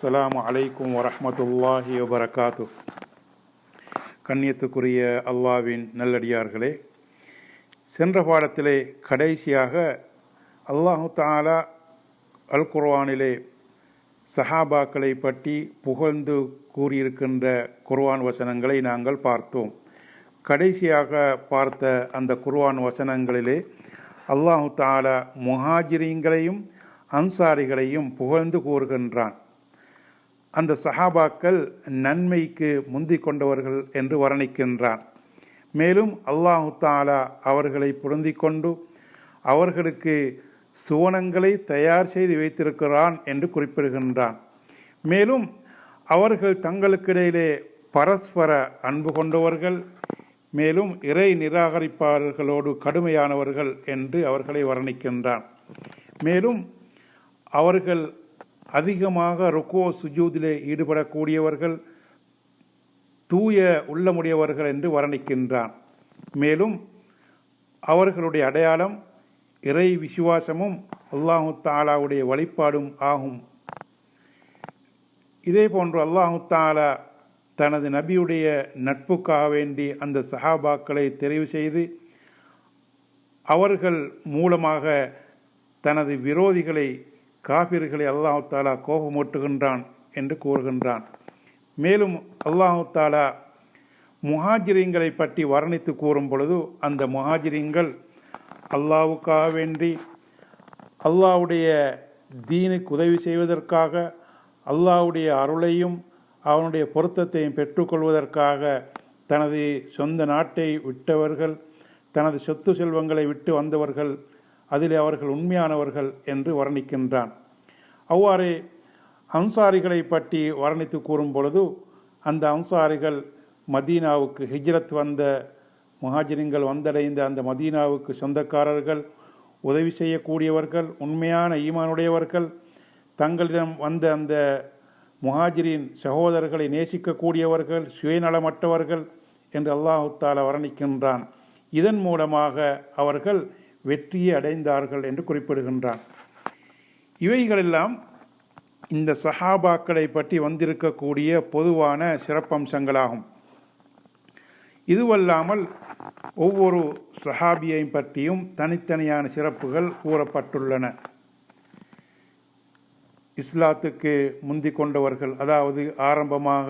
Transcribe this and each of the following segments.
அஸ்லாம் அலைக்கும் வரமத்துல்லாஹி வபரகாத்து. கண்ணியத்துக்குரிய அல்லாவின் நல்லடியார்களே சென்ற பாடத்திலே கடைசியாக அல்லாஹு தாலா அல் குர்வானிலே சஹாபாக்களை பற்றி புகழ்ந்து கூறியிருக்கின்ற குர்வான் வசனங்களை நாங்கள் பார்த்தோம். கடைசியாக பார்த்த அந்த குர்வான் வசனங்களிலே அல்லாஹு தாலா முஹாஜிரிங்களையும் அன்சாரிகளையும் புகழ்ந்து கூறுகின்றான். அந்த சஹாபாக்கள் நன்மைக்கு முந்தி கொண்டவர்கள் என்று வர்ணிக்கின்றான். மேலும் அல்லாஹு தாலா அவர்களை பொருந்திக் கொண்டு அவர்களுக்கு சுவனங்களை தயார் செய்து வைத்திருக்கிறான் என்று குறிப்பிடுகின்றான். மேலும் அவர்கள் தங்களுக்கிடையிலே பரஸ்பர அன்பு கொண்டவர்கள் மேலும் இறை நிராகரிப்பாளர்களோடு கடுமையானவர்கள் என்று அவர்களை வர்ணிக்கின்றான். மேலும் அவர்கள் அதிகமாக ருக்கோ சுஜூதிலே ஈடுபடக்கூடியவர்கள் தூய உள்ளமுடையவர்கள் என்று வர்ணிக்கின்றான். மேலும் அவர்களுடைய அடையாளம் இறை விசுவாசமும் அல்லாஹு தாலாவுடைய வழிபாடும் ஆகும். இதே போன்று அல்லாஹு தாலா தனது நபியுடைய நட்புக்காக வேண்டி அந்த சஹாபாக்களை தெரிவு செய்து அவர்கள் மூலமாக தனது விரோதிகளை காபிர்களை அல்லாஹு தாலா கோபமூட்டுகின்றான் என்று கூறுகின்றான். மேலும் அல்லாஹு தாலா முஹாஜிரிங்களை பற்றி வர்ணித்து கூறும் பொழுது அந்த முஹாஜிரிங்கள் அல்லாவுக்காக வேண்டி அல்லாவுடைய தீனுக்கு உதவி செய்வதற்காக அல்லாவுடைய அருளையும் அவனுடைய பொருத்தத்தையும் பெற்றுக்கொள்வதற்காக தனது சொந்த நாட்டை விட்டவர்கள் தனது சொத்து செல்வங்களை விட்டு வந்தவர்கள் அதில் அவர்கள் உண்மையானவர்கள் என்று வர்ணிக்கின்றான். அவ்வாறே அன்சாரிகளை பற்றி வர்ணித்து கூறும் பொழுது அந்த அன்சாரிகள் மதீனாவுக்கு ஹிஜ்ரத் வந்த முஹாஜிரிங்கள் வந்தடைந்த அந்த மதீனாவுக்கு சொந்தக்காரர்கள் உதவி செய்யக்கூடியவர்கள் உண்மையான ஈமானுடையவர்கள் தங்களிடம் வந்த அந்த முஹாஜிரின் சகோதரர்களை நேசிக்கக்கூடியவர்கள் சுயநலமற்றவர்கள் என்று அல்லாஹு தாலா வர்ணிக்கின்றான். இதன் மூலமாக அவர்கள் வெற்றியை அடைந்தார்கள் என்று குறிப்பிடுகின்றான். இவைகளெல்லாம் இந்த சஹாபாக்களை பற்றி வந்திருக்கக்கூடிய பொதுவான சிறப்பம்சங்களாகும். இதுவல்லாமல் ஒவ்வொரு சஹாபியையும் பற்றியும் தனித்தனியான சிறப்புகள் கூறப்பட்டுள்ளன. இஸ்லாத்துக்கு முந்தி கொண்டவர்கள் அதாவது ஆரம்பமாக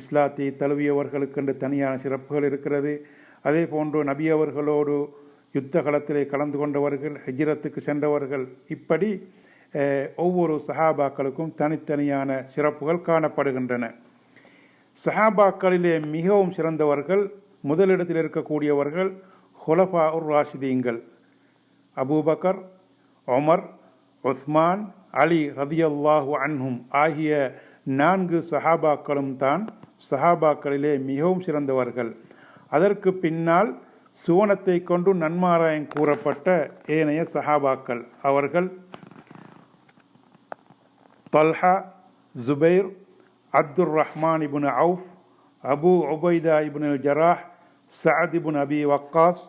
இஸ்லாத்தை தழுவியவர்களுக்கென்று தனியான சிறப்புகள் இருக்கிறது. அதே போன்று நபி அவர்களோடு யுத்த களத்திலே கலந்து கொண்டவர்கள் ஹஜ்ரத்துக்கு சென்றவர்கள். இப்படி ஒவ்வொரு சஹாபாக்களுக்கும் தனித்தனியான சிறப்புகள் காணப்படுகின்றன. சஹாபாக்களிலே மிகவும் சிறந்தவர்கள் முதலிடத்தில் இருக்கக்கூடியவர்கள் ஹுலஃபா உர் ராஷிதீங்கள் Abu Bakr Omar Usman Ali ரதியல்லாஹு அன்ஹும் ஆகிய நான்கு சஹாபாக்களும் தான் சஹாபாக்களிலே மிகவும் சிறந்தவர்கள். அதற்கு பின்னால் சுவனத்தை கொண்டு நன்மாராயம் கூறப்பட்ட ஏனைய சஹாபாக்கள். அவர்கள் Talha Zubair Abdur Rahman ibn Awf Abu Ubaidah ibn Jarrah Saad ibn Abi Waqqas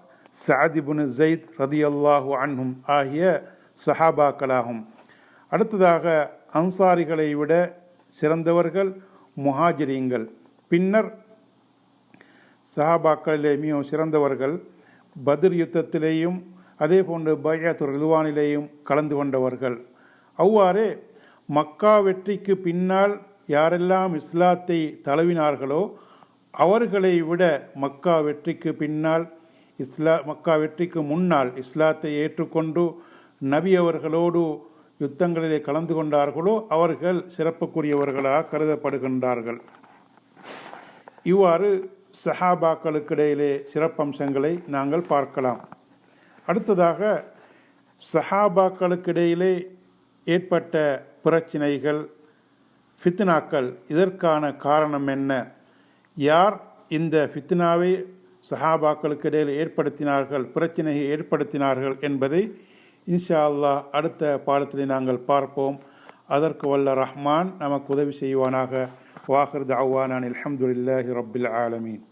Saad ibn Zaid ரதி அல்லாஹு அன்ஹும் ஆகிய சஹாபாக்களாகும். அடுத்ததாக அன்சாரிகளை விட சிறந்தவர்கள் முஹாஜிரீங்கள் பின்னர் சஹாபாக்களிலே மிகவும் சிறந்தவர்கள். பத்ர் யுத்தத்திலேயும் அதே போன்று பையாத்து ரிதுவானிலேயும் கலந்து கொண்டவர்கள். அவ்வாறே மக்கா வெற்றிக்கு பின்னால் யாரெல்லாம் இஸ்லாத்தை தழுவினார்களோ அவர்களை விட மக்கா வெற்றிக்கு பின்னால் இஸ்லா மக்கா வெற்றிக்கு முன்னால் இஸ்லாத்தை ஏற்றுக்கொண்டு நபி அவர்களோடு யுத்தங்களிலே கலந்து கொண்டார்களோ அவர்கள் சிறப்புக்குரியவர்களாக கருதப்படுகின்றார்கள். இவ்வாறு சஹாபாக்களுக்கிடையிலே சிறப்பம்சங்களை நாங்கள் பார்க்கலாம். அடுத்ததாக சஹாபாக்களுக்கிடையிலே ஏற்பட்ட பிரச்சினைகள் ஃபித்னாக்கள். இதற்கான காரணம் என்ன? யார் இந்த ஃபித்னாவை சஹாபாக்களுக்கு இடையில் ஏற்படுத்தினார்கள் பிரச்சனையை ஏற்படுத்தினார்கள் என்பதை இன்ஷா அல்லாஹ் அடுத்த பாடத்திலே நாங்கள் பார்ப்போம். அதற்கு வல்ல ரஹ்மான் நமக்கு உதவி செய்வானாக வாஹிர் தாவானான் அல்ஹம்துலில்லாஹி ரப்பில் ஆலமீன்